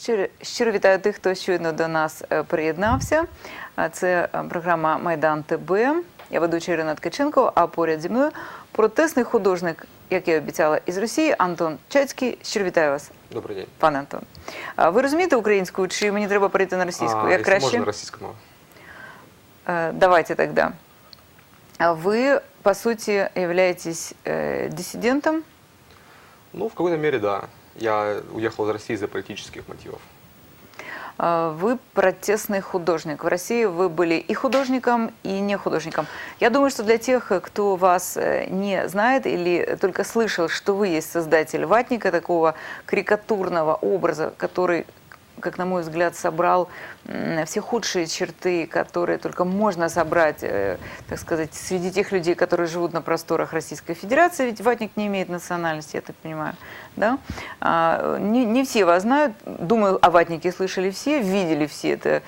Щиро, щиро вітаю тих, хто щойно до нас е, приєднався. А Це е, програма Майдан ТБ. Я ведуча Ірина Ткаченко, а поряд зі мною протестний художник, як я і обіцяла, із Росії Антон Чацький. Щиро вітаю вас, Добрый день. пане Антон. А Ви розумієте українську, чи мені треба перейти на російську? А, як если краще? можно, российскому. Э, Давайте тогда. А Вы, по сути, являетесь э, диссидентом. Ну, в какой-то мере, да. Я уехал из России из-за политических мотивов. А, Вы протестный художник. В России вы были и художником, и не художником. Я думаю, что для тех, кто вас э, не знает или только слышал, что вы есть создатель ватника, такого карикатурного образа, который как на мой взгляд, собрал все худшие черты, которые только можно собрать, э, так сказать, среди тех людей, которые живут на просторах Российской Федерации, ведь ватник не имеет национальности, я так понимаю, да? А, не, не все вас знают, думаю, о ватнике слышали все, видели все это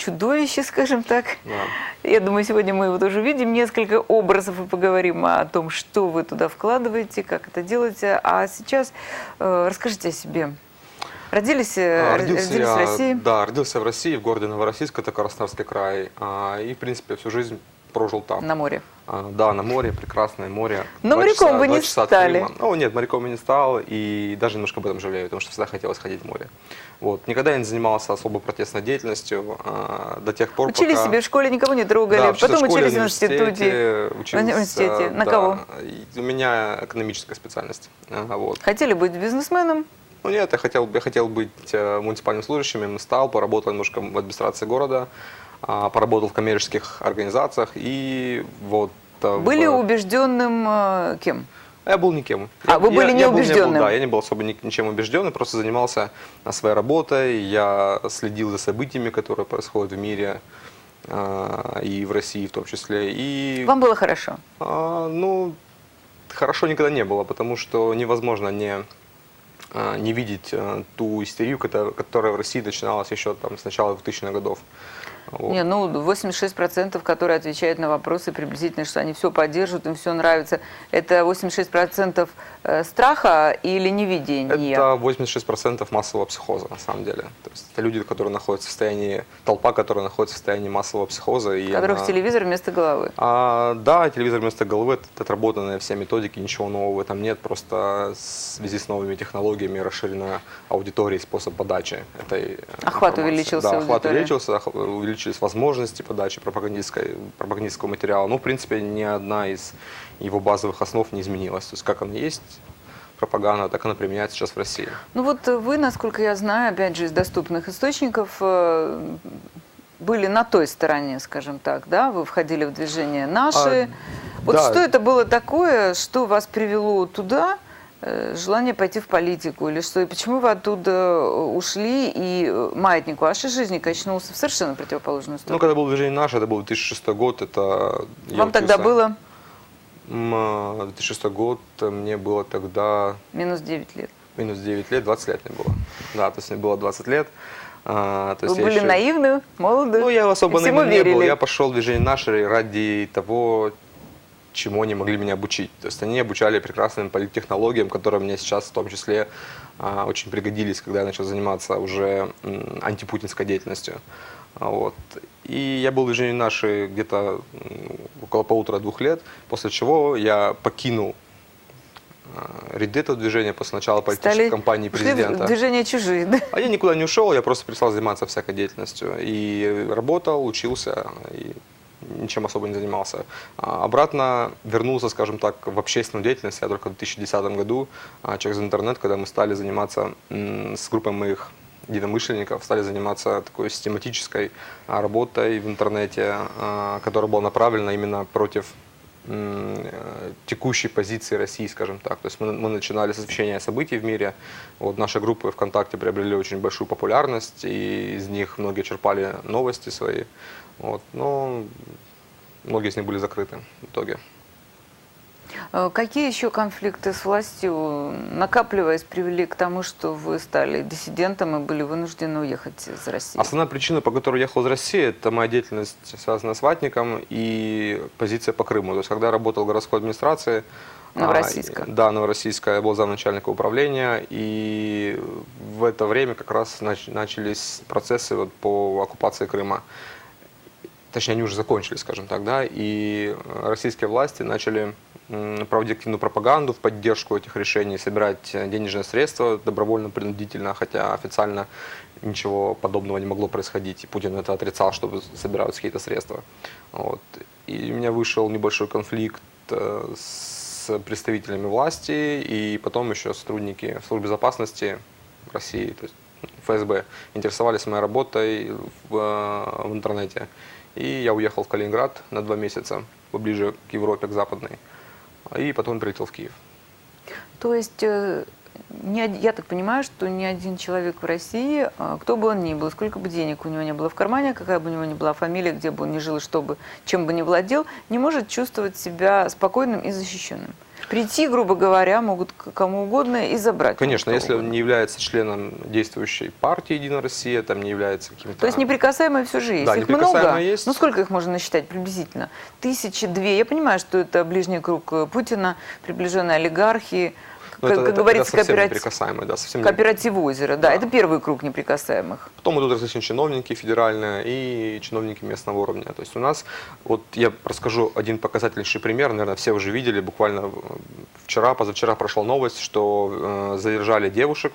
чудовище, скажем так. Да. Я думаю, сегодня мы его тоже видим, несколько образов и поговорим о том, что вы туда вкладываете, как это делаете. А сейчас э, расскажите о себе. Родились, э, А, р- родились я, в России? Да, родился в России, в городе Новороссийск, это Краснодарский край. А, и, в принципе, всю жизнь прожил там. На море. А, да, на море, прекрасное море. Но Два моряком часа- вы не стали. Ну, нет, моряком я не стал, и даже немножко об этом жалею, потому что всегда хотелось ходить в море. Вот. Никогда я не занимался особо протестной деятельностью а, до тех пор, Учили пока... себе в школе, никого не трогали, Да, потом школе, учились в институте. учился, В университете. На да. кого? У меня экономическая специальность. Ага, вот. Хотели быть бизнесменом? Ну нет, я хотел, я хотел быть э, муниципальным служащим, им стал, поработал немножко в администрации города, а, поработал в коммерческих организациях и вот... э, Были в- убежденным э, кем? Я был никем. А, Я- вы я- были я был- не был, неубежденным? Да, я не был особо ни- ничем убежденным, просто занимался своей работой, я следил за событиями, которые происходят в мире и в России в том числе. И Вам было хорошо? а, ну, хорошо никогда не было, потому что невозможно не, не видеть а, ту истерию, кото- которая в России начиналась еще там, с начала 2000-х годов. Вот. Не, ну 86%, которые отвечают на вопросы приблизительно, что они все поддерживают, им все нравится. Это 86% э, страха или невидения? Это 86% массового психоза, на самом деле. То есть это люди, которые находятся в состоянии, толпа, которая находится в состоянии массового психоза. И которых она- телевизор вместо головы. А, да, телевизор вместо головы, это отработанные все методики, ничего нового в этом нет, просто в связи с новыми технологиями расширена аудитория и способ подачи этой Охват информации. увеличился Да, охват увеличился, ох- увеличились возможности подачи пропагандистской, пропагандистского материала. Ну, в принципе, ни одна из его базовых основ не изменилась. То есть, как она есть, пропаганда, так она применяется сейчас в России. Ну вот э, вы, насколько я знаю, опять же, из доступных источников, э, были на той стороне, скажем так, да? Вы входили в движение «Наши». А, вот да. что это было такое, что вас привело туда, желание пойти в политику, или что, и почему вы оттуда э, ушли, и э, маятник вашей жизни качнулся в совершенно противоположную Ну, сторону? когда был движение «Наше», это был 2006 год, это... Вам тогда учился- было М, а, 2006 год, э, мне было тогда минус 9 лет. минус 9 лет, 20 лет мне было. Да, то есть мне было 20 лет. А, то Вы были еще- наивны, молоды, Ну, я особо наивным не был. Я пошел в движение «Наши» ради того, чему они могли меня обучить. То есть они обучали прекрасным политтехнологиям, которые мне сейчас в том числе а, очень пригодились, когда я начал заниматься уже антипутинской деятельностью. Вот. И я был в движении «Наши» где-то около полутора-двух лет, после чего я покинул а, ряды этого движения после начала политической Стали кампании президента. движение чужие, да? А я никуда не ушел, я просто перестал заниматься всякой деятельностью. И работал, учился, и ничем особо не занимался. А Обратно вернулся, скажем так, в общественную деятельность я только в 2010 году а, через интернет, когда мы стали заниматься с группой моих единомышленников, стали заниматься такой систематической а, работой в интернете, которая была направлена именно против текущей позиции России, скажем так. То есть мы, мы начинали с освещения событий в мире. Вот наши группы ВКонтакте приобрели очень большую популярность, и из них многие черпали новости свои. Вот. Но многие из них были закрыты в итоге. Э, Какие еще конфликты с властью, накапливаясь, привели к тому, что вы стали диссидентом и были вынуждены уехать из России? Основная причина, по которой я ехал из России, это моя деятельность, связанная с ватником и позиция по Крыму. То есть, когда я работал в городской администрации, Новороссийска. А, да, Новороссийска. Я был замначальника управления. И в это время как раз нач- начались процессы вот по оккупации Крыма. Точнее, они уже закончились, скажем так, да. И российские власти начали проводить активную пропаганду в поддержку этих решений, собирать э, денежные средства добровольно-принудительно, хотя официально ничего подобного не могло происходить. И Путин это отрицал, что собираются какие-то средства. Вот. И у меня вышел небольшой конфликт э, с представителями власти, и потом еще сотрудники службы безопасности России, то есть ФСБ, интересовались моей работой в, э, в интернете. И я уехал в Калининград на два месяца, поближе к Европе, к западной. И потом прилетел в Киев. То есть, э, ни од- я так понимаю, что ни один человек в России, э, кто бы он ни был, сколько бы денег у него не было в кармане, какая бы у него ни была фамилия, где бы он ни жил, и что бы, чем бы ни владел, не может чувствовать себя спокойным и защищенным. Прийти, грубо говоря, могут к кому угодно и забрать. Конечно, если он угодно. не является членом действующей партии «Единая Россия», там не является каким-то... То есть неприкасаемые все же есть. Да, их много. есть. Ну сколько их можно насчитать приблизительно? Тысячи, две. Я понимаю, что это ближний круг Путина, приближенные олигархи, как, это- как это- говорится, это кооператив, неприкасаемые, да, совсем кооператив озера. Да, Да. это первый круг неприкасаемых. Потом идут различные чиновники федеральные и чиновники местного уровня. То есть у нас, вот я расскажу один показательнейший пример, наверное, все уже видели, буквально вчера, позавчера прошла новость, что э, задержали девушек,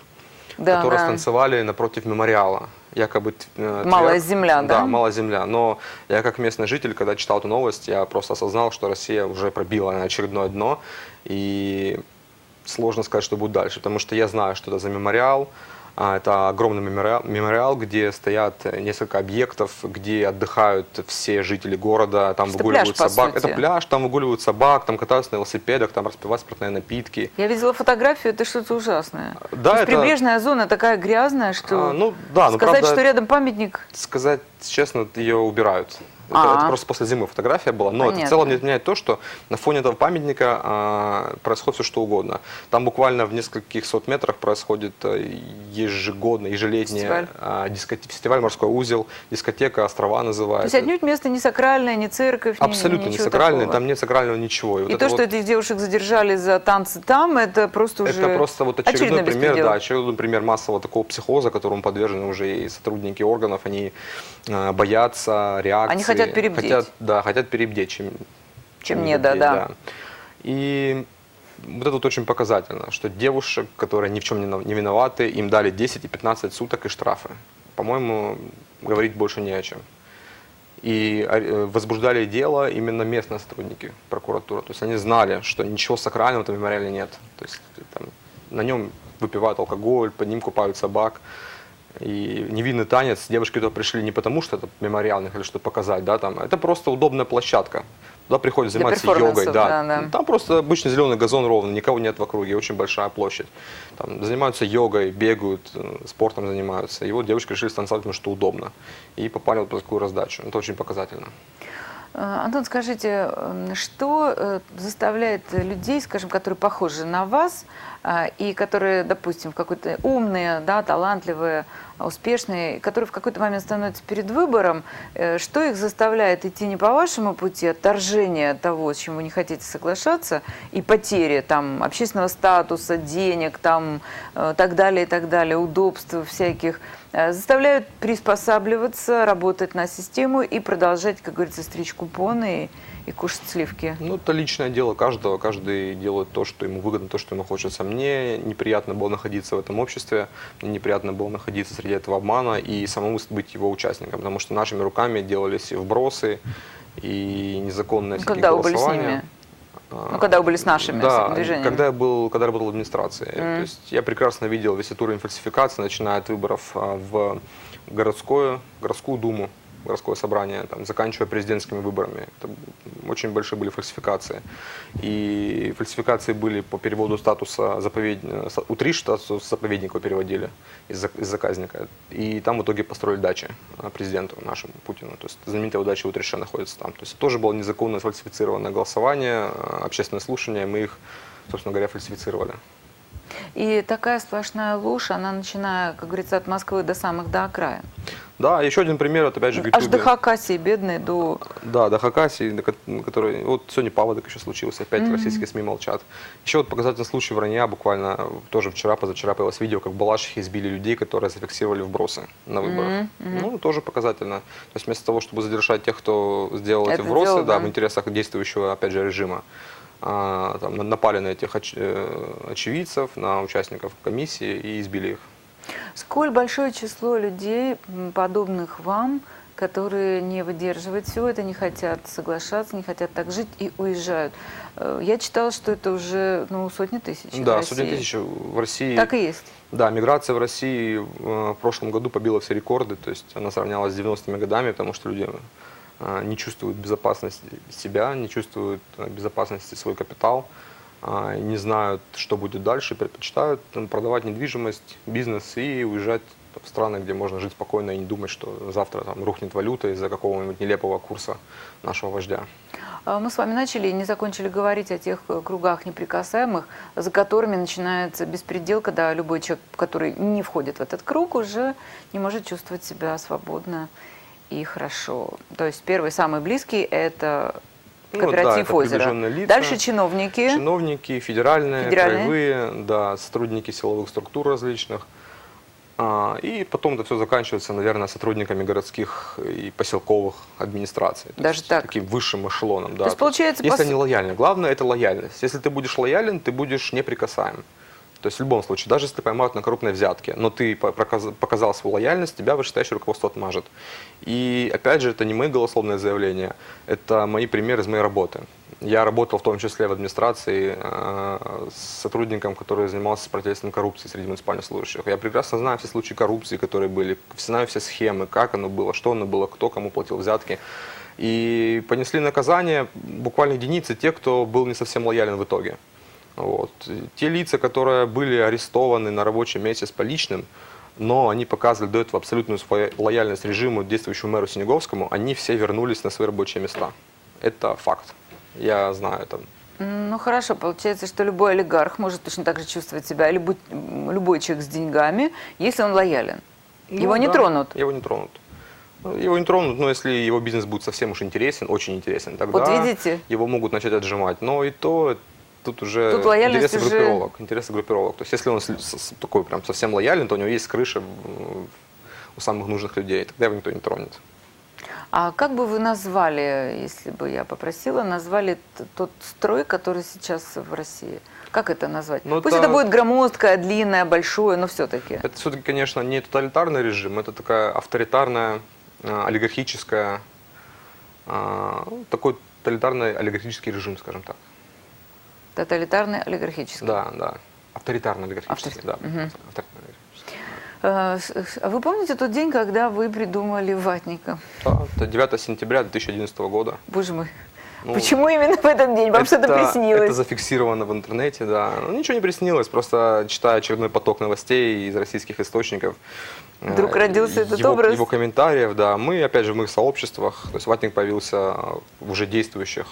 Да, которые да. станцевали напротив мемориала. Якобы э, Малая Тверь- земля, да? Да, малая земля. Но я как местный житель, когда читал эту новость, я просто осознал, что Россия уже пробила на очередное дно. И сложно сказать, что будет дальше, потому что я знаю, что это за мемориал. А, Это огромный мемориал, мемориал, где стоят несколько объектов, где отдыхают все жители города, там Это выгуливают пляж, собак. Это пляж, там выгуливают собак, там катаются на велосипедах, там распивают спиртные напитки. Я видела фотографию, это что-то ужасное. Да, То это- прибрежная зона такая грязная, что А, ну да, ну сказать, правда, что рядом памятник, сказать честно, ее убирают. Это, А. это просто после зимы фотография была. Но это в Понятно. целом не отменяет то, что на фоне этого памятника а, происходит все что угодно. Там буквально в нескольких сот метрах происходит а, ежегодно, ежелетний Фестиваль. а, фестиваль «Морской узел», дискотека «Острова» то называется. есть отнюдь место не сакральное, не церковь, Абсолютно не такого. там нет сакрального ничего. И вот то, что вот- этих девушек задержали за танцы там, это просто уже Это просто вот очередной пример, да, очередной пример массового такого психоза, которому подвержены уже и сотрудники органов, они э, боятся реакции. Они хотят перебдеть. Хотят, да, хотят перебдеть, чем, Чем не, да, да. И вот это вот очень показательно, что девушек, которые ни в чем не виноваты, им дали 10 и 15 суток и штрафы. По-моему, говорить больше не о чем. И э, возбуждали дело именно местные сотрудники прокуратуры. То есть они знали, что ничего сакрального в этом мемориале нет. То есть там, на нем выпивают алкоголь, под ним купают собак. И невинный танец, девушки туда пришли не потому, что это мемориал, они хотели что-то показать, да, там, это просто удобная площадка. Туда приходят заниматься йогой, да. да, да. Там просто обычный зеленый газон ровно, никого нет в округе, очень большая площадь. Там занимаются йогой, бегают, э, спортом занимаются. И вот девушки решили станцевать, потому что удобно. И попали вот по такую раздачу. Это очень показательно. Э, Антон, скажите, что э, заставляет людей, скажем, которые похожи на вас э, и которые, допустим, в какой-то умные, да, талантливые, успешные, которые в какой-то момент становятся перед выбором, э, что их заставляет идти не по вашему пути, отторжение того, с чем вы не хотите соглашаться, и потери там общественного статуса, денег, там, э, так далее, и так далее, удобств всяких, э, заставляют приспосабливаться, работать на систему и продолжать, как говорится, стричь купоны и, и кушать сливки. Ну, это личное дело каждого. Каждый делает то, что ему выгодно, то, что ему хочется. Мне неприятно было находиться в этом обществе, мне неприятно было находиться среди этого обмана и самому быть его участником, потому что нашими руками делались и вбросы, и незаконные всякие Когда вы были с голосования. ними? А, Ну, когда вы были с нашими да, движениями. когда я был, когда работал в администрации. Мгм. То есть я прекрасно видел весь этот уровень фальсификации, начиная от выборов а, в городскую, городскую думу, городское собрание, там, заканчивая президентскими выборами. Это очень большие были фальсификации. И фальсификации были по переводу статуса заповедника, УТРИ статус заповедника переводили из, из заказника. И там в итоге построили дачи а, президенту нашему Путину. То есть знаменитая дача Утриша находится там. То есть тоже было незаконно сфальсифицированное голосование, а, общественное слушание, мы их, собственно говоря, фальсифицировали. И такая сплошная ложь, она начиная, как говорится, от Москвы до самых до окраин. Да, еще один пример, вот опять же, в Аж до Хакасии, бедные, до... Да, до Хакасии, который... Вот сегодня паводок еще случился, опять российские СМИ молчат. Еще вот показательный случай вранья, буквально тоже вчера, позавчера появилось видео, как в Балашихе избили людей, которые зафиксировали вбросы на выборах. Ну, тоже показательно. То есть вместо того, чтобы задержать тех, кто сделал эти Это вбросы, делал, да, да. в интересах действующего, опять же, режима, там, на- напали на этих оч- э, очевидцев, на участников комиссии и избили их. Сколь большое число людей, подобных вам, которые не выдерживают всего это, не хотят соглашаться, не хотят так жить и уезжают. Э, Я читала, что это уже ну, сотни тысяч. Да, сотни тысяч в России. Так и есть. Да, миграция в России э, в прошлом году побила все рекорды, то есть она сравнялась с 90-ми годами, потому что люди не чувствуют безопасности себя, не чувствуют э, безопасности свой капитал, э, не знают, что будет дальше, предпочитают там, продавать недвижимость, бизнес и уезжать в страны, где можно жить спокойно и не думать, что завтра там рухнет валюта из-за какого-нибудь нелепого курса нашего вождя. А Мы с вами начали и не закончили говорить о тех э, кругах неприкасаемых, за которыми начинается беспредел, когда любой человек, который не входит в этот круг, уже не может чувствовать себя свободно и хорошо. То есть первый, самый близкий – это Ну, да, кооператив это озера. лица. Дальше чиновники. Чиновники, федеральные, Федеральные. краевые, да, сотрудники силовых структур различных. А, и потом это все заканчивается, наверное, сотрудниками городских и поселковых администраций. То Даже есть так? Таким высшим эшелоном. Да. есть, получается, если пос- они лояльны. Главное это лояльность. Если ты будешь лоялен, ты будешь неприкасаем. То есть в любом случае, даже если поймают на крупной взятке, но ты показал свою лояльность, тебя вышестоящее руководство отмажет. И опять же, это не мои голословные заявления, это мои примеры из моей работы. Я работал в том числе в администрации э, с сотрудником, который занимался противодействием коррупции среди муниципальных служащих. Я прекрасно знаю все случаи коррупции, которые были, знаю все схемы, как оно было, что оно было, кто кому платил взятки. И понесли наказание буквально единицы те, кто был не совсем лоялен в итоге. Вот. Те лица, которые были арестованы на рабочем месте с поличным, но они показывали до этого абсолютную свою лояльность режиму, действующему мэру Синеговскому, они все вернулись на свои рабочие места. Это факт. Я знаю это. Ну хорошо, получается, что любой олигарх может точно так же чувствовать себя, м, любой человек с деньгами, если он лоялен. Его Ну не да, тронут. Его не тронут. Его не тронут, но если его бизнес будет совсем уж интересен, очень интересен, тогда Вот видите? его могут начать отжимать. Но и то тут уже Тут интересы уже- группировок. Интересы группировок. То есть если он такой прям совсем лоялен, то у него есть крыша у самых нужных людей, тогда его никто не тронет. А как бы вы назвали, если бы я попросила, назвали тот строй, который сейчас в России? Как это назвать? Ну, Пусть это- это будет громоздкое, длинное, большое, но все-таки. Это все-таки, конечно, не тоталитарный режим, это такая авторитарная, а, олигархическая, а, такой тоталитарный олигархический режим, скажем так. Тоталитарный, олигархический. Да, да. Авторитарный олигархический, Автор- да. С- А вы помните тот день, когда вы придумали ватника? Да, это 9 сентября 2011 года. Боже мой. Ну, Почему именно в этот день? Вам что-то Это приснилось? зафиксировано в интернете, да. Ну, ничего не приснилось, просто читая очередной поток новостей из российских источников. э, Вдруг родился этот его, образ? Его комментариев, да. Мы, опять же, в моих сообществах, то есть ватник появился в уже действующих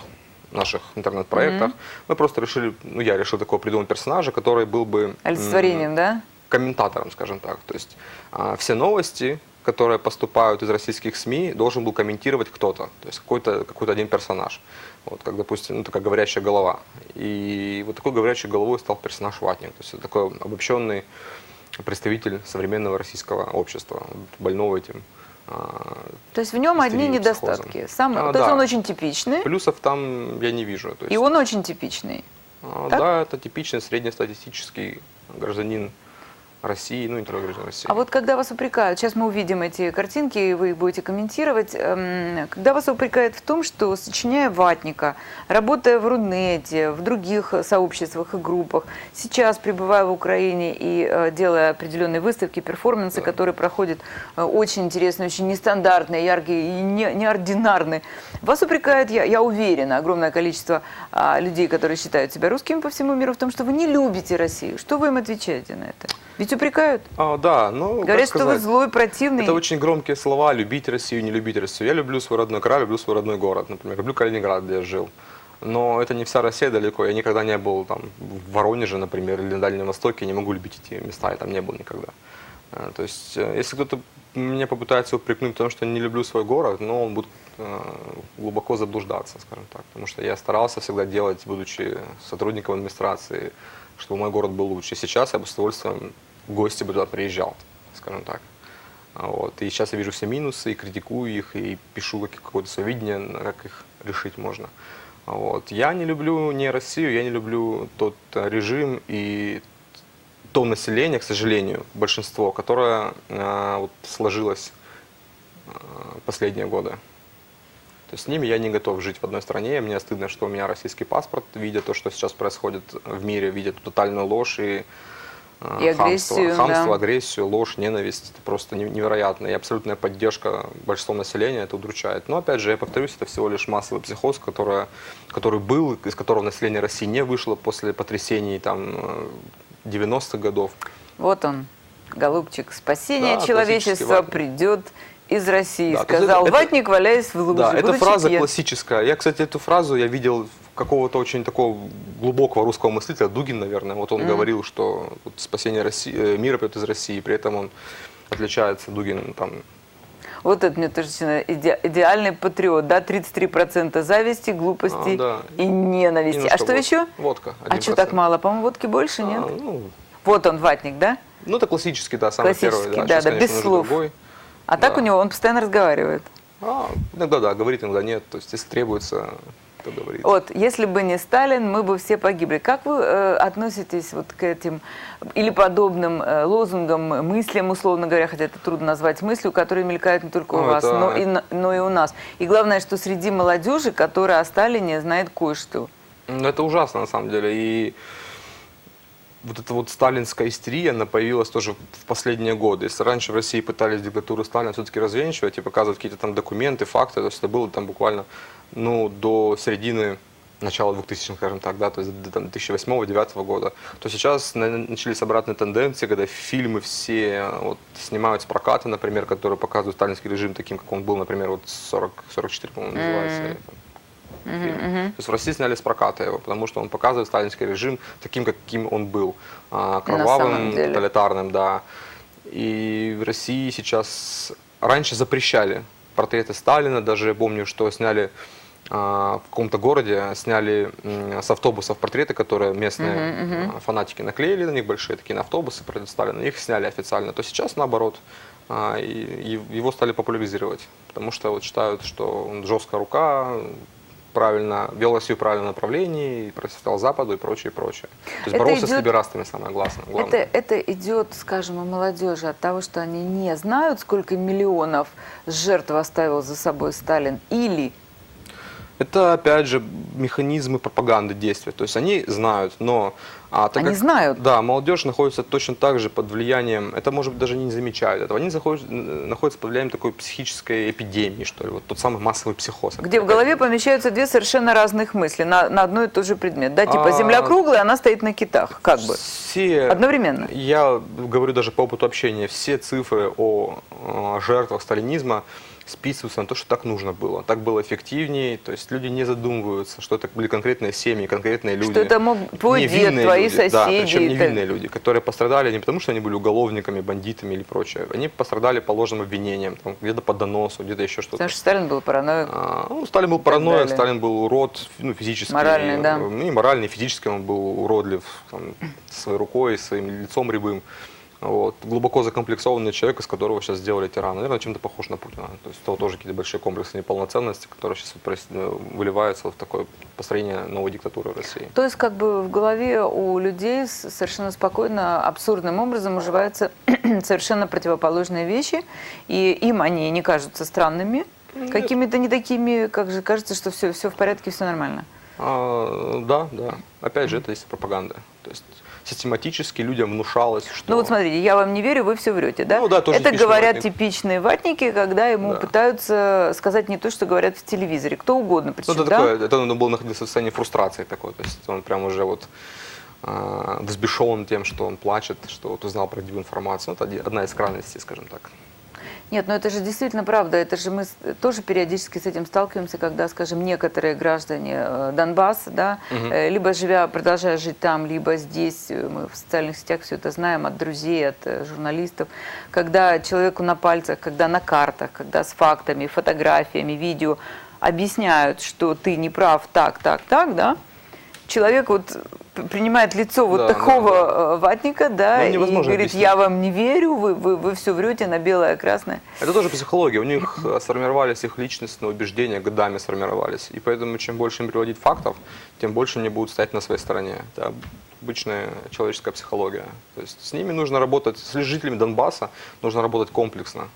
наших интернет-проектах. Мы просто решили, ну, я решил такого придумать персонажа, который был бы... Олицетворением, да? комментатором, скажем так. То есть а, все новости, которые поступают из российских СМИ, должен был комментировать кто-то, то есть какой-то какой один персонаж. Вот, как, допустим, ну, такая говорящая голова. И вот такой говорящей головой стал персонаж Ватник. То есть это такой обобщенный представитель современного российского общества, больного этим. А, То есть в нем одни недостатки. Сам, А, то есть да. он очень типичный, Плюсов там я не вижу. То есть, и он очень типичный. а, да, это типичный среднестатистический гражданин России, ну, гражданин России. А вот когда вас упрекают, сейчас мы увидим эти картинки, и вы их будете комментировать, эм, когда вас упрекают в том, что сочиняя ватника, работая в Рунете, в других сообществах и группах, сейчас пребывая в Украине и э, делая определенные выставки, перформансы, которые проходят э, очень интересные, очень нестандартные, яркие и не- неординарные, вас упрекают, я, я уверена, огромное количество а, людей, которые считают себя русскими по всему миру, в том, что вы не любите Россию. Что вы им отвечаете на это? Ведь упрекают. А, да, ну, Говорят, что вы злой, противный. Это очень громкие слова, любить Россию, не любить Россию. Я люблю свой родной край, люблю свой родной город, например, люблю Калининград, где я жил. Но это не вся Россия далеко. Я никогда не был там в Воронеже, например, или на Дальнем Востоке, не могу любить эти места, я там не был никогда. Э, То есть, э, если кто-то меня попытается упрекнуть в том, что я не люблю свой город, но он будет э, глубоко заблуждаться, скажем так. Потому что я старался всегда делать, будучи сотрудником администрации, чтобы мой город был лучше. Сейчас я бы с удовольствием в гости бы туда приезжал, скажем так. А Вот. И сейчас я вижу все минусы, и критикую их, и пишу как- какое-то свое видение, как их решить можно. А Вот. Я не люблю не Россию, я не люблю тот э, режим и то население, к сожалению, большинство, которое э, вот, сложилось э, последние годы. То есть с ними я не готов жить в одной стране. Мне стыдно, что у меня российский паспорт, видя то, что сейчас происходит в мире, видя тотальную ложь и, э, И агрессию, хамство, хамство да. агрессию, ложь, ненависть. Это просто не- невероятно. И абсолютная поддержка большинства населения это удручает. Но опять же, я повторюсь, это всего лишь массовый психоз, которая, который был, из которого население России не вышло после потрясений там, э, 90-х годов. Вот он, голубчик, спасение Да, человечества придет из России, Да, сказал это- это- ватник, валяясь в луже. Да, это фраза пьян. классическая. Я, кстати, эту фразу я видел какого-то очень такого глубокого русского мыслителя, Дугин, наверное. Вот он Мгм. говорил, что спасение России, э, мира придет из России, при этом он отличается, Дугин, там, Вот это мне тоже. Иде- идеальный патриот, да, 33% зависти, глупости А, да. и ненависти. А немножко что вод- еще? Водка. А что так 1%. мало? По-моему, водки больше, А, нет? ну, Вот он, ватник, да? ну, это классический, да, самый Классический, первый. да, Сейчас, да, конечно, без слов. другой. А так Да. у него он постоянно разговаривает. А, иногда да, говорит, иногда нет. То есть, если требуется, то говорит. Вот, если бы не Сталин, мы бы все погибли. Как вы э, относитесь вот к этим или подобным э, лозунгам, мыслям, условно говоря, хотя это трудно назвать мыслью, которые мелькают не только у Ну, вас, это- но и, но и у нас. И главное, что среди молодежи, которая о Сталине знает кое-что. Ну, это ужасно, на самом деле. И вот эта вот сталинская истерия, она появилась тоже в последние годы. Если раньше в России пытались диктатуру Сталина все-таки развенчивать и показывать какие-то там документы, факты, то есть это было там буквально ну, до середины начала 2000 скажем так, да, то есть до там, 2008-2009 года, то сейчас на- начались обратные тенденции, когда фильмы все вот, снимают с проката, например, которые показывают сталинский режим таким, как он был, например, вот 40, 44, по-моему, называется. Мгм. или там, фильм. То есть в России сняли с проката его, потому что он показывает сталинский режим таким, каким он был. а, Кровавым, тоталитарным, да. И в России сейчас раньше запрещали портреты Сталина, даже я помню, что сняли а, в каком-то городе, сняли с автобусов портреты, которые местные а, фанатики наклеили на них большие такие на автобусы портрет Сталина, их сняли официально. То сейчас наоборот, и его стали популяризировать, потому что вот считают, что он жесткая рука, правильно, вел Россию в правильном направлении, и противостоял Западу и прочее, прочее. То есть Это боролся с идет- либерастами, самое главное. Это, это идет, скажем, у молодежи от того, что они не знают, сколько миллионов жертв оставил за собой Сталин, или Это, опять же, механизмы пропаганды действия. То есть они знают, но... а, так Они как- знают? Да, молодежь находится точно так же под влиянием, это, может быть, даже не замечают этого, они заходят, находятся под влиянием такой психической эпидемии, что ли, вот тот самый массовый психоз. где в голове помещаются две совершенно разных мысли на, на одно и тот же предмет. Да, типа А, Земля круглая, она стоит на китах, как бы. Все, Одновременно? Я говорю даже по опыту общения, все цифры о, э, жертвах сталинизма списываются на то, что так нужно было. Так было эффективнее. То есть люди не задумываются, что это были конкретные семьи, конкретные люди. Что это мог твой дед, твои люди, Да, соседи. причем это- невинные люди, которые пострадали не потому, что они были уголовниками, бандитами или прочее. Они пострадали по ложным обвинениям, там, где-то по доносу, где-то еще что-то. Потому что Сталин был параноик. А, Ну, Сталин был параноик. Сталин был урод, ну, физически. Моральный, да. Ну, и моральный, и физически он был уродлив, там, своей рукой, своим лицом рябым. Вот. Глубоко закомплексованный человек, из которого сейчас сделали тирана. Наверное, чем-то похож на Путина. То есть у того тоже какие-то большие комплексы неполноценности, которые сейчас вот э, выливаются в такое построение новой диктатуры в России. То есть как бы в голове у людей совершенно спокойно, абсурдным образом уживаются совершенно противоположные вещи, и им они не кажутся странными, какими-то не такими, как же кажется, что все, все в порядке, все нормально. А, да, да. Опять же, это есть пропаганда. То есть систематически людям внушалось, что... Ну вот смотрите, я вам не верю, вы все врете, да? Ну да, тоже Это говорят ватник. типичные ватники, когда ему Да. пытаются сказать не то, что говорят в телевизоре, кто угодно, Ну, причем, это да? такое, это он был находился в состоянии фрустрации такой, то есть он прям уже вот э, взбешен тем, что он плачет, что вот узнал правдивую информацию. Ну, это одна из крайностей, скажем так. Нет, но это же действительно правда. Это же мы тоже периодически с этим сталкиваемся, когда, скажем, некоторые граждане э, Донбасса, да, э, либо живя, продолжая жить там, либо здесь, э, мы в социальных сетях все это знаем от друзей, от журналистов, когда человеку на пальцах, когда на картах, когда с фактами, фотографиями, видео объясняют, что ты не прав так, так, так, да, человек вот принимает лицо вот Да, такого да, э, ватника, да, Ну, и говорит, объяснить. я вам не верю, вы, вы, вы все врете на белое, красное. Это тоже психология. У них э, сформировались их личностные убеждения, годами сформировались. И поэтому чем больше им приводить фактов, тем больше они будут стоять на своей стороне. Это обычная человеческая психология. То есть с ними нужно работать, с жителями Донбасса нужно работать комплексно.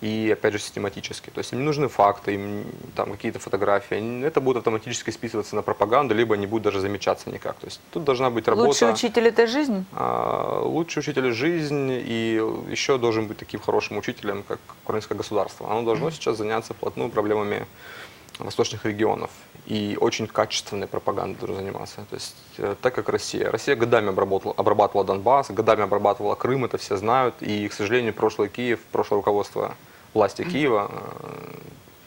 И опять же систематически. То есть им не нужны факты, им там какие-то фотографии. Это будет автоматически списываться на пропаганду, либо не будет даже замечаться никак. То есть тут должна быть работа. Лучший учитель – это жизнь. А, Лучший учитель – жизнь, и еще должен быть таким хорошим учителем, как украинское государство. Оно должно сейчас заняться вплотную проблемами восточных регионов. И очень качественной пропагандой должно заниматься. То есть, э, так как Россия. Россия годами обработала, обрабатывала Донбасс, годами обрабатывала Крым, это все знают. И, к сожалению, прошлый Киев, прошлое руководство власти Киева э,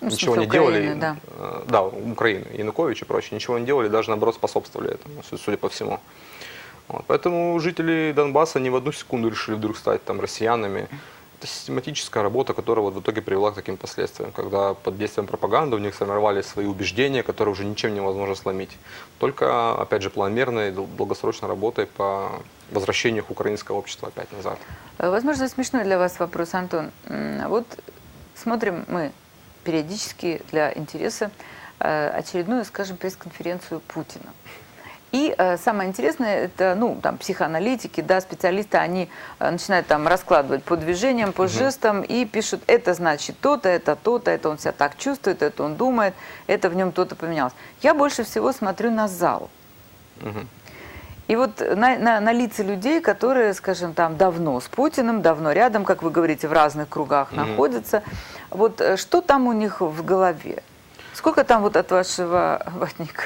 Ну, ничего не делали. Украины, да. Э, Да, Украины, Янукович и прочее, ничего не делали, даже наоборот способствовали этому, су- судя по всему. Вот, поэтому жители Донбасса не в одну секунду решили вдруг стать там россиянами. Это систематическая работа, которая вот в итоге привела к таким последствиям, когда под действием пропаганды у них сформировались свои убеждения, которые уже ничем невозможно сломить. Только, опять же, планомерной, дол- долгосрочной работой по возвращению их украинского общества опять назад. Э, Возможно, смешной для вас вопрос, Антон. М, Вот смотрим мы периодически для интереса э, очередную, скажем, пресс-конференцию Путина. И э, самое интересное, это, ну, там, психоаналитики, да, специалисты, они э, начинают там раскладывать по движениям, по жестам и пишут, это значит то-то, это то-то, это он себя так чувствует, это он думает, это в нем то-то поменялось. Я больше всего смотрю на зал. Мгм. И вот на, на, на лица людей, которые, скажем, там давно с Путиным, давно рядом, как вы говорите, в разных кругах Мгм. находятся, вот э, что там у них в голове? Сколько там вот от вашего ватника?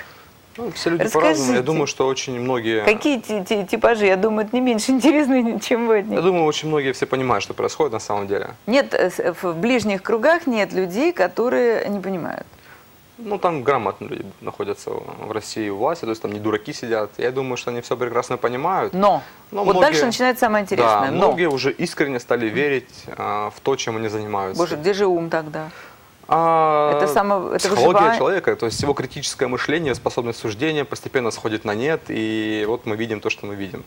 Ну, все люди по-разному. Я думаю, что очень многие... Какие ти- ти- типажи? Я думаю, это не меньше интересно, чем Я ватник. думаю, очень многие все понимают, что происходит на самом деле. Нет, э, в ближних кругах нет людей, которые не понимают. Ну, там грамотные люди находятся в России у власти, то есть там не дураки сидят. Я думаю, что они все прекрасно понимают. Но, Но вот многие- дальше начинается самое интересное. Да, Но, многие уже искренне стали верить а, в то, чем они занимаются. боже, где же ум тогда? А, Это само- это психология выживание- человека, то есть его критическое мышление, способность суждения постепенно сходит на нет, и вот мы видим то, что мы видим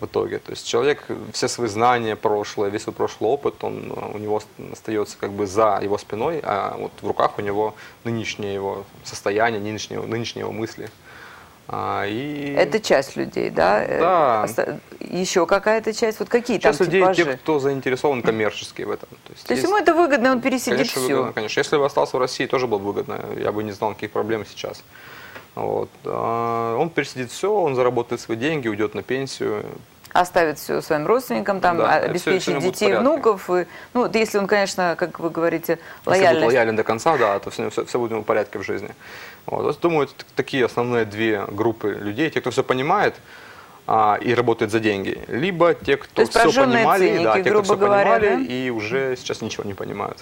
в итоге. То есть человек все свои знания прошлое, весь свой прошлый опыт, он а, у него остается как бы за его спиной, а вот в руках у него нынешнее его состояние, нынешние, нынешние его мысли. А, и Это часть людей, да? Э, Да. оста- Еще какая-то часть? Вот какие часть там людей, типажи? те, кто заинтересован коммерчески в этом. То есть, То есть есть- ему это выгодно, он пересидит Конечно, все. выгодно, конечно. Если бы остался в России, тоже было бы выгодно. Я бы не знал никаких проблем сейчас. Вот. А, Он пересидит все, он заработает свои деньги, уйдет на пенсию. Оставит все своим родственникам, там, Да, а- обеспечить детей, внуков. И, ну, вот если он, конечно, как вы говорите, Если будет лояльность. лоялен до конца, да, то все, все, будет в порядке в жизни. Вот. Вот Думаю, это такие основные две группы людей. Те, кто все понимает а, и работает за деньги. Либо те, кто все понимали, циники, да, те, кто все говоря, понимали да? и уже сейчас ничего не понимают.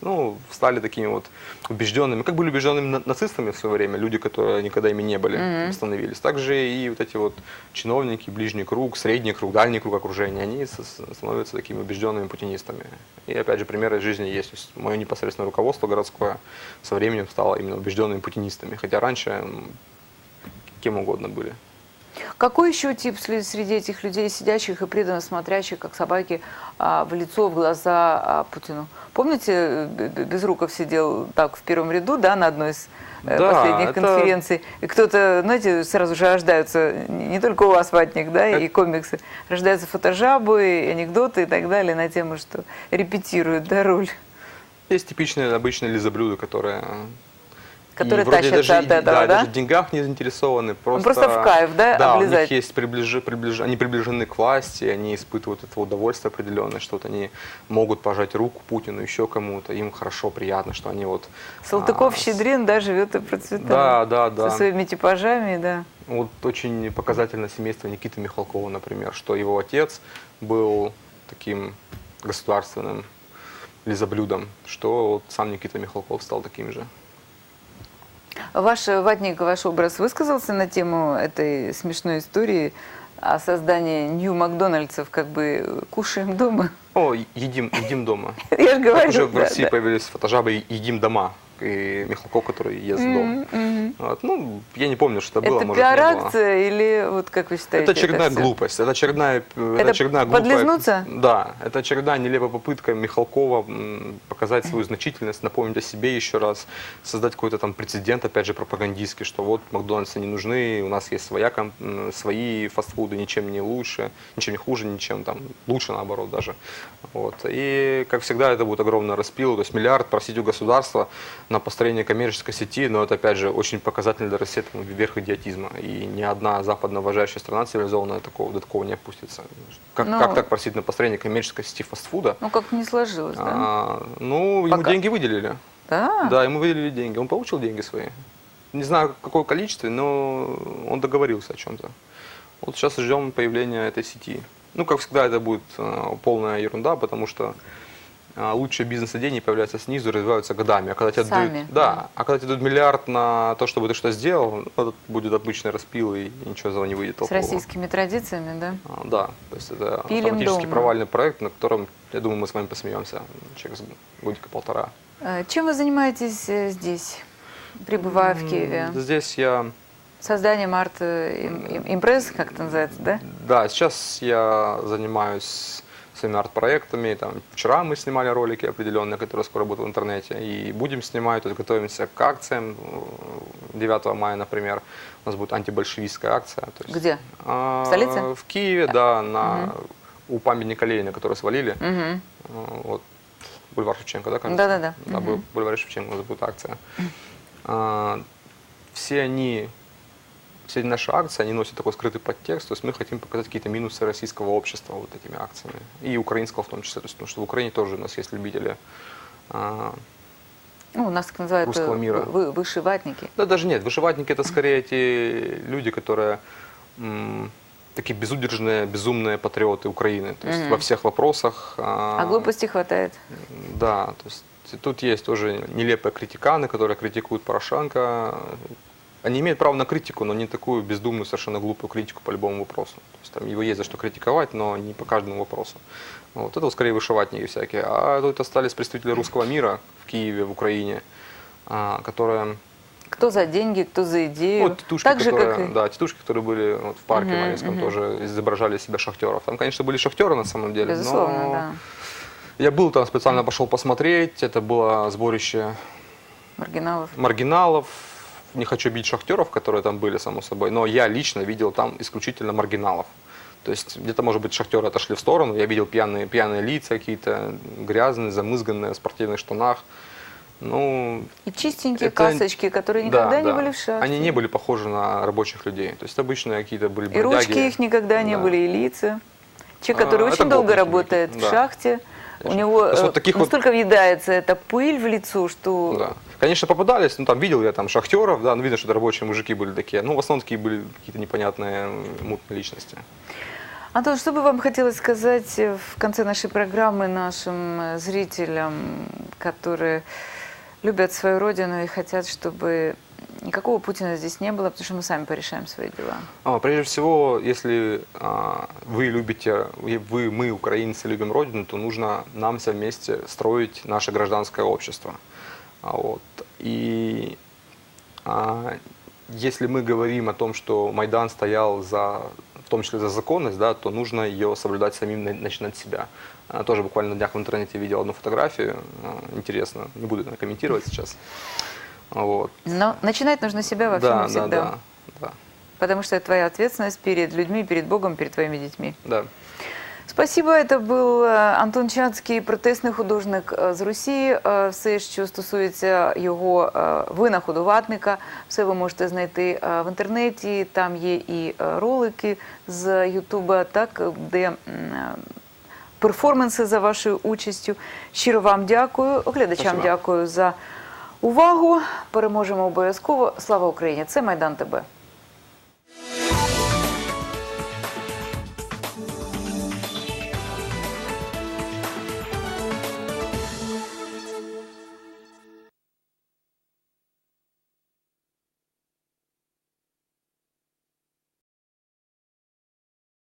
Ну, стали такими вот убежденными, как были убежденными на- нацистами в свое время, люди, которые никогда ими не были, становились. Также и вот эти вот чиновники, ближний круг, средний круг, дальний круг окружения, они становятся такими убежденными путинистами. И опять же, примеры из жизни есть. То есть мое непосредственное руководство городское со временем стало именно убежденными путинистами, хотя раньше кем угодно были. Какой еще тип среди этих людей, сидящих и преданно смотрящих, как собаки, а, в лицо, в глаза а, Путину? Помните, э, Безруков сидел так в первом ряду, да, на одной из э, Да, последних это- конференций. И кто-то, знаете, сразу же рождаются, не только у вас ватник, да, и Это- комиксы, рождаются фотожабы, и анекдоты и так далее на тему, что репетируют, да, роль. Есть типичные обычные лизоблюды, которые... и вроде тащатся даже, от этого, да? даже в деньгах не заинтересованы. Просто, просто в кайф, да, Да, у облизать? них есть приближ... приближ- они приближены к власти, они испытывают это удовольствие определенное, что вот они могут пожать руку Путину, еще кому-то, им хорошо, приятно, что они вот... Салтыков, а, да, живет и процветает. Да, да, да. Со своими типажами, да. Вот очень показательно семейство Никиты Михалкова, например, что его отец был таким государственным лизоблюдом, что вот сам Никита Михалков стал таким же. Ваш ватник, ваш образ высказался на тему этой смешной истории о создании Нью Макдональдсов, как бы кушаем дома. О, едим, едим дома. Я же говорю. Уже в да, России да. появились фотожабы «Едим дома» и Михалков, который ест дом. Мгм. Вот, ну, я не помню, что это было, Это может, пиар-акция или вот как вы считаете? Это очередная всё? глупость, это очередная, э, Это очередная глупая... подлизнуться? Да, это очередная нелепая попытка Михалкова показать свою значительность, напомнить о себе еще раз, создать какой-то там прецедент, опять же, пропагандистский, что вот Макдональдсы не нужны, у нас есть своя, ком- м, свои фастфуды, ничем не лучше, ничем не хуже, ничем там лучше наоборот даже. Вот. И, как всегда, это будет огромный распил, то есть миллиард просить у государства на построение коммерческой сети, но это, опять же, очень показательно для России, это верх идиотизма. И ни одна западно уважающая страна цивилизованная такого, до такого не опустится. Как, Ну, как так просить на построение коммерческой сети фастфуда? Ну, как не сложилось, да? А, ну, ему Пока. деньги выделили. Да? Да, ему выделили деньги. Он получил деньги свои. Не знаю, какое количестве, но он договорился о чем-то. Вот сейчас ждем появления этой сети. Ну, как всегда, это будет э, полная ерунда, потому что лучшие бизнес-идеи не появляются снизу, развиваются годами. А когда тебе Сами, дают, да. да, а когда тебе дают миллиард на то, чтобы ты что сделал, ну, это будет обычный распил, и ничего за него не выйдет С толкового. российскими традициями, да? А, Да, то есть это Пилим автоматически дома. провальный проект, на котором, я думаю, мы с вами посмеемся через годика-полтора. Э, Чем вы занимаетесь э, здесь, пребывая в Киеве? Здесь я Созданием арт-импресс, как это называется, да? Да, сейчас я занимаюсь своими арт-проектами. Там, вчера мы снимали ролики определенные, которые скоро будут в интернете. И будем снимать, то есть готовимся к акциям. Э, 9 мая, например, у нас будет антибольшевистская акция. То есть, Где? а, В столице? В Киеве, да, на, у памятника Ленина, который свалили. А, Вот, бульвар Шевченко, да, кажется? Да-да-да. Да, бу- бульвар Шевченко у нас будет акция. А, Все они, все наши акции, они носят такой скрытый подтекст, то есть мы хотим показать какие-то минусы российского общества вот этими акциями, и украинского в том числе, то есть, потому что в Украине тоже у нас есть любители а, Ну, у нас так называют э, Русского мира. вы- вышиватники. да даже нет, вышиватники это скорее эти люди, которые м, такие безудержные, безумные патриоты Украины, то есть Мгм. во всех вопросах. А глупости хватает. Да, то есть тут есть тоже нелепые критиканы, которые критикуют Порошенко. Они имеют право на критику, но не такую бездумную, совершенно глупую критику по любому вопросу. То есть там его есть за что критиковать, но не по каждому вопросу. Вот это вот скорее вышиватники всякие. А тут остались представители русского мира в Киеве, в Украине, а, которые Кто за деньги, кто за идею. вот тетушки, так же, которые, как и... да, тетушки, которые были вот в парке Мгм, Маринском, мгм. тоже изображали себя шахтеров. Там, конечно, были шахтеры на самом деле, Безусловно, но да. я был там, специально пошел посмотреть. Это было сборище Маргиналов. маргиналов. Не хочу бить шахтеров, которые там были, само собой, но я лично видел там исключительно маргиналов. То есть где-то, может быть, шахтеры отошли в сторону, я видел пьяные, пьяные лица какие-то, грязные, замызганные, в спортивных штанах. Ну, И чистенькие Это- касочки, которые никогда да, не да. были в шахте. Они не были похожи на рабочих людей. То есть обычные какие-то были И ручки бродяги. их никогда не Да. были, и лица. Человек, А, который это очень долго работает в да. шахте, у него э, вот таких вот- настолько въедается эта пыль в лицо, что Да. Конечно, попадались, ну там видел я там шахтеров, да, ну видно, что это рабочие мужики были такие. Ну, в основном такие были какие-то непонятные мутные личности. Антон, что бы вам хотелось сказать в конце нашей программы нашим э, зрителям, которые любят свою родину и хотят, чтобы никакого Путина здесь не было, потому что мы сами порешаем свои дела? А, прежде всего, если а, вы любите, вы, мы, украинцы, любим Родину, то нужно нам все вместе строить наше гражданское общество. А, вот. И а, если мы говорим о том, что Майдан стоял за, в том числе за законность, да, то нужно ее соблюдать самим, на- начинать себя. А, тоже буквально на днях в интернете видел одну фотографию, а, интересно, не буду комментировать сейчас. Вот. Но начинать нужно себя во всем Да, и да, да, да, Потому что это твоя ответственность перед людьми, перед Богом, перед твоими детьми. да. Спасибо, это був е, Антон Чацький, протестний художник е, з Росії. Е, Все, що стосується його е, винаходу ватника, все ви можете знайти е, в інтернеті. Там є і ролики з Ютуба, так де перформанси за вашою участю. Щиро вам дякую. Глядачам Спасибо. дякую за увагу. Переможемо обов'язково. Слава Україні! Це Майдан ТБ.